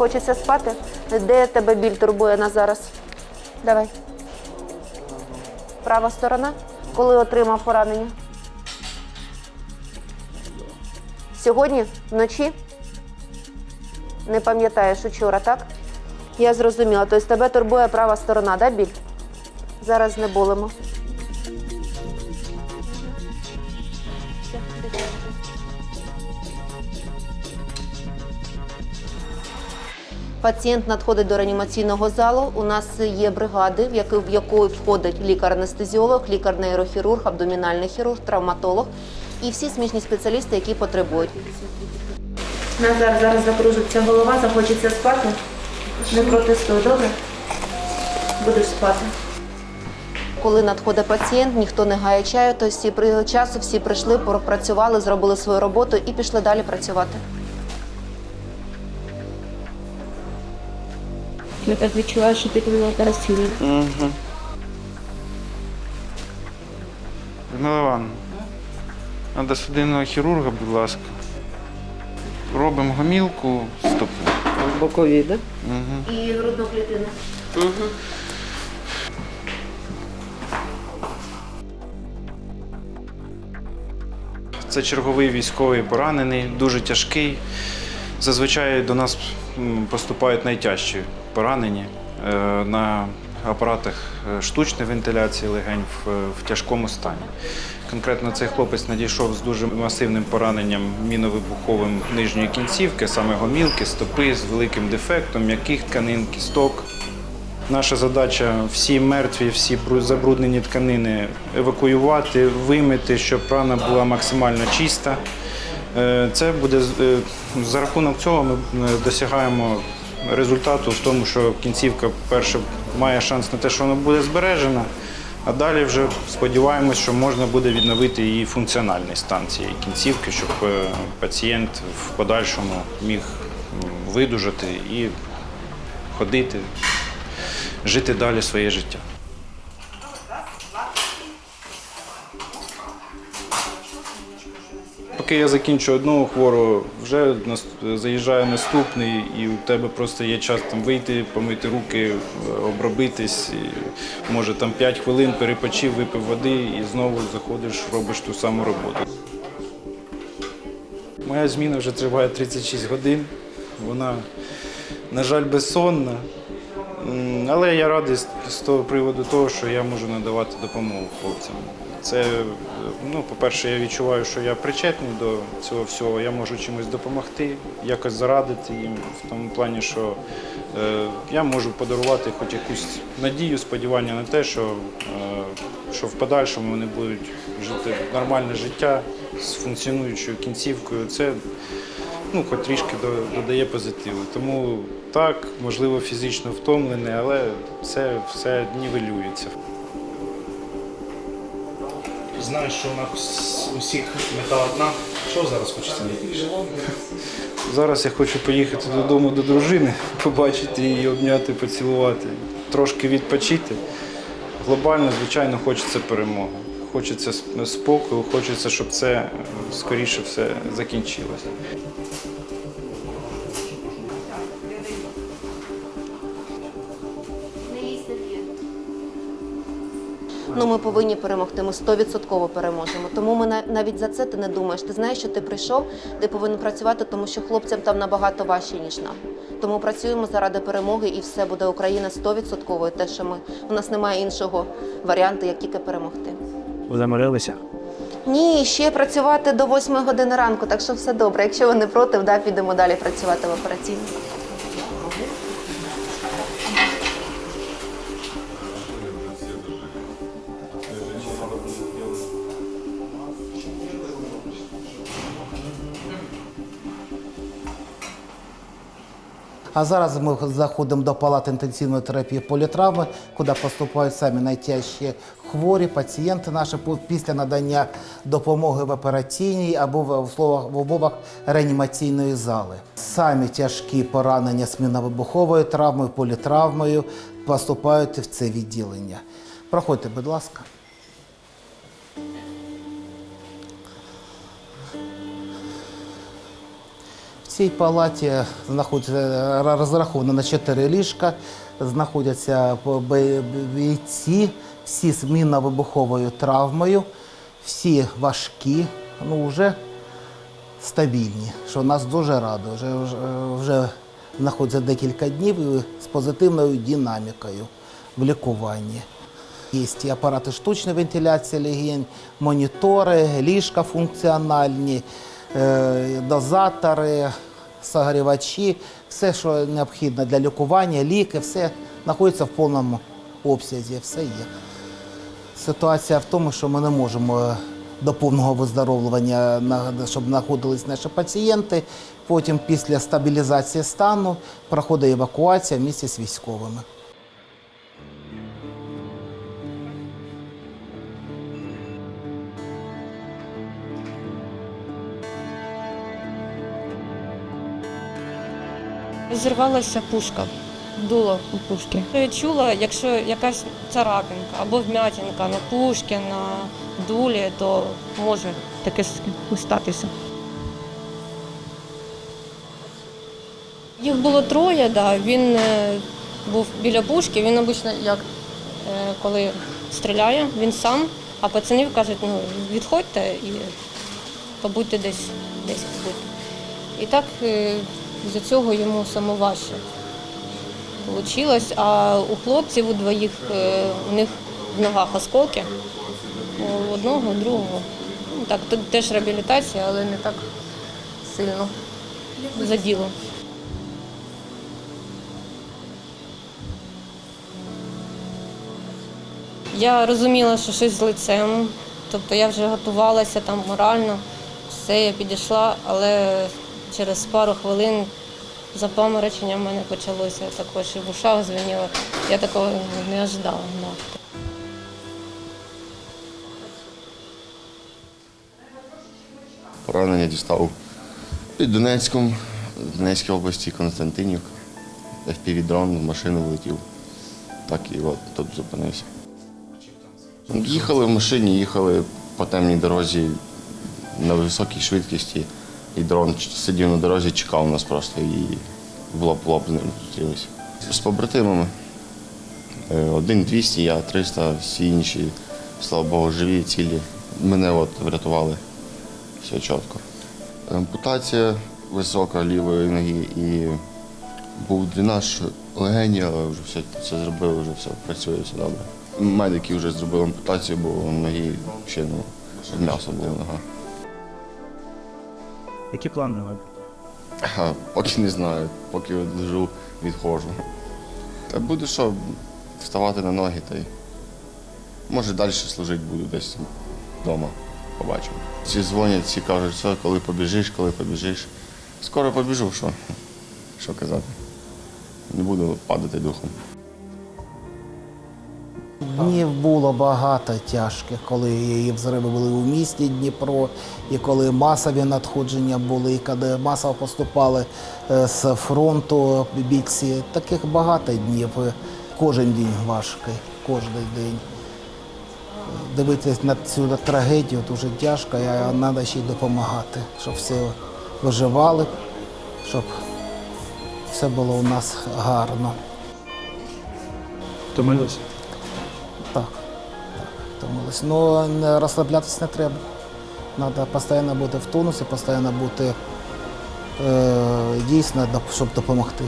Хочеться спати? Де тебе біль турбує на зараз? Давай. Права сторона. Коли отримав поранення? Сьогодні? Вночі? Не пам'ятаєш учора, так? Я зрозуміла. Тобто тебе турбує права сторона, да, біль? Зараз не болимо. Пацієнт надходить до реанімаційного залу. У нас є бригади, в яку- в яку входить лікар-анестезіолог, лікар-нейрохірург, абдомінальний хірург, травматолог і всі сміжні спеціалісти, які потребують. Назар, зараз закружиться голова, захочеться спати. Не протестуй, добре? Будеш спати. Коли надходить пацієнт, ніхто не гає чаю, то всі при часу всі прийшли, пропрацювали, зробили свою роботу і пішли далі працювати. Я так відчуваю, що ти зараз сильно. Угу. Людмила Івановна, треба судинного хірурга, будь ласка. Робимо гомілку стопу. Бокові, да? Угу. І грудну клітину. Це черговий військовий поранений, дуже тяжкий. Зазвичай до нас поступають найтяжчі поранені е, на апаратах е, штучної вентиляції легень в, в тяжкому стані. Конкретно цей хлопець надійшов з дуже масивним пораненням міновибуховим нижньої кінцівки, саме гомілки, стопи з великим дефектом, м'яких тканин, кісток. Наша задача всі мертві, всі бру- забруднені тканини евакуювати, вимити, щоб рана була максимально чиста. Е, Це буде е, за рахунок цього ми е, досягаємо результату в тому, що кінцівка, перше, має шанс на те, що вона буде збережена, а далі вже сподіваємось, що можна буде відновити її функціональний стан цієї кінцівки, щоб пацієнт в подальшому міг видужати і ходити, жити далі своє життя. Поки я закінчу одного хворого, вже заїжджає наступний, і у тебе просто є час там вийти, помити руки, обробитись. І, може там 5 хвилин перепочив, випив води і знову заходиш, робиш ту саму роботу. Моя зміна вже триває 36 годин. Вона, на жаль, безсонна. Але я радий з того приводу того, що я можу надавати допомогу хлопцям. Це, е, ну, по-перше, я відчуваю, що я причетний до цього всього. Я можу чимось допомогти, якось зарадити їм в тому плані, що е, я можу подарувати хоч якусь надію, сподівання на те, що, е, що в подальшому вони будуть жити нормальне життя з функціонуючою кінцівкою. Це ну, хоч трішки додає позитиву. Тому так, можливо, фізично втомлений, але це все нівелюється. Знаєш, що нас усіх мета одна. Що зараз хочеться найбільше? Зараз я хочу поїхати додому до дружини, побачити її, обняти, поцілувати, трошки відпочити. Глобально, звичайно, хочеться перемоги. Хочеться спокою, хочеться, щоб це скоріше все закінчилося. Ну, ми повинні перемогти. Ми 100% переможемо. Тому ми на- навіть за це ти не думаєш. Ти знаєш, що ти прийшов, ти повинен працювати, тому що хлопцям там набагато важче, ніж нам. Тому працюємо заради перемоги, і все буде Україна 100%. Те, що ми у нас немає іншого варіанту, як тільки перемогти. Ви замирилися? Ні, ще працювати до 8 години ранку, так що все добре. Якщо ви не проти, да, підемо далі працювати в операційній. А зараз ми заходимо до палати інтенсивної терапії політравми, куди поступають самі найтяжчі хворі, пацієнти наші після надання допомоги в операційній або в, в словах- в умовах реанімаційної зали. Самі тяжкі поранення з міновибуховою травмою, політравмою поступають в це відділення. Проходьте, будь ласка. Цій палаті знаходиться розраховано на 4 ліжка, знаходяться бійці, всі з мінно-вибуховою травмою, всі важкі, ну вже стабільні, що нас дуже радує. Вже, вже, вже знаходяться декілька днів з позитивною динамікою в лікуванні. Є і апарати штучної вентиляції легень, монітори, ліжка функціональні, е, дозатори, согрівачі, все, що необхідно для лікування, ліки, все знаходиться в повному обсязі, все є. Ситуація в тому, що ми не можемо до повного виздоровлення, щоб знаходились наші пацієнти. Потім, після стабілізації стану, проходить евакуація в місті з військовими. Зірвалася пушка, дуло у пушки. Я чула, якщо якась царапинка або вмятинка на пушці, на дулі, то може таке статися. Їх було троє, да. він е, був біля пушки, він обично, як е, коли стріляє, він сам, а пацанів кажуть, ну відходьте і побудьте десь, десь. І так е, з-за цього йому саме важче вийшло. А у хлопців у двоїх е, у них в ногах осколки. У одного, у другого. Ну, так, тут теж реабілітація, але не так сильно за діло. Я розуміла, що щось з лицем, тобто я вже готувалася там морально, все, я підійшла, але через пару хвилин запаморочення в мене почалося також і в ушах дзвеніло. Я такого не ожидала. Да. Поранення дістав під Донецьком, в Донецькій області Константинівка. FPV-дрон в машину влетів. Так і от тут зупинився. Їхали в машині, їхали по темній дорозі на високій швидкості, і дрон сидів на дорозі, чекав нас просто і в лоб лоб з ним зустрілися. З побратимами. Е, Один 200, я 300, всі інші, слава Богу, живі, цілі. Мене от врятували. Все чітко. Ампутація висока лівої ноги і був дренаж легені, але вже все це зробили, вже все працює, все добре. Медики вже зробили ампутацію, бо ноги ще ну, м'ясо було нога. Які плани на майбутнє? Поки не знаю, поки лежу, відходжу. Та буду що, вставати на ноги та й. Може далі служити буду десь вдома. Побачимо. Всі дзвонять, всі кажуть, все, коли побіжиш, коли побіжиш. Скоро побіжу, що, що казати. Не буду падати духом. Днів було багато тяжких, коли і взриви були у місті Дніпро, і коли масові надходження були, і коли масово поступали е, з фронту бійці. Таких багато днів. Е, Кожен день важкий, кожен день. Дивитися на цю трагедію дуже тяжко, а треба ще й допомагати, щоб всі виживали, щоб все було у нас гарно. Так, втомились. Ну розслаблятися не треба. Треба постійно бути в тонусі, постійно бути е, дійсно, щоб допомогти.